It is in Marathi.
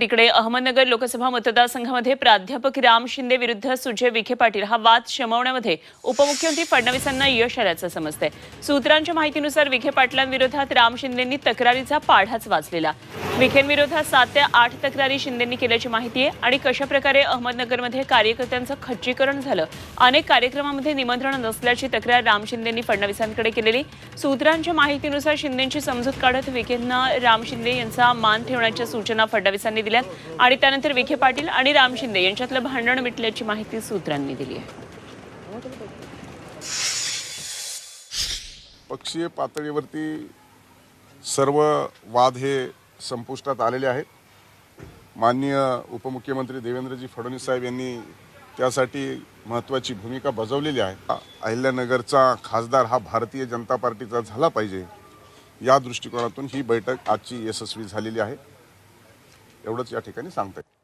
तिकडे अहमदनगर लोकसभा मतदारसंघामध्ये प्राध्यापक राम शिंदे विरुद्ध सुजय विखे पाटील हा वाद शमवण्यामध्ये उपमुख्यमंत्री फडणवीसांना यश आल्याचं समजतंय. सूत्रांच्या माहितीनुसार विखे पाटलांविरोधात राम शिंदेंनी तक्रारीचा पाढाच वाचलेला. विखेंविरोधात सात ते आठ तक्रारी शिंदेंनी केल्याची माहिती आहे आणि कशाप्रकारे अहमदनगरमध्ये कार्यकर्त्यांचं खच्चीकरण झालं अनेक कार्यक्रमामध्ये निमंत्रण नसल्याची तक्रार राम शिंदेंनी फडणवीसांकडे केलेली. सूत्रांच्या माहितीनुसार शिंदेंची समजूत काढत विखेंना राम शिंदे यांचा मान ठेवण्याच्या सूचना फडणवीसांनी दिल्यात. आणि त्यानंतर विखे पाटील आणि राम शिंदे यांच्यातलं भांडण मिटल्याची माहिती सूत्रांनी दिली आहे. पक्षीय पातळीवरती सर्व वाद हे संपुष्टात आलेले आहेत. माननीय उपमुख्यमंत्री देवेंद्रजी फडणवीस साहेब यांनी त्यासाठी महत्त्वाची भूमिका बजावलेली आहे. अहिल्यानगरचा खासदार हा भारतीय जनता पार्टीचा झाला पाहिजे या दृष्टिकोनातून ही बैठक आजची यशस्वी झालेली आहे. एवढंच या ठिकाणी सांगता येईल.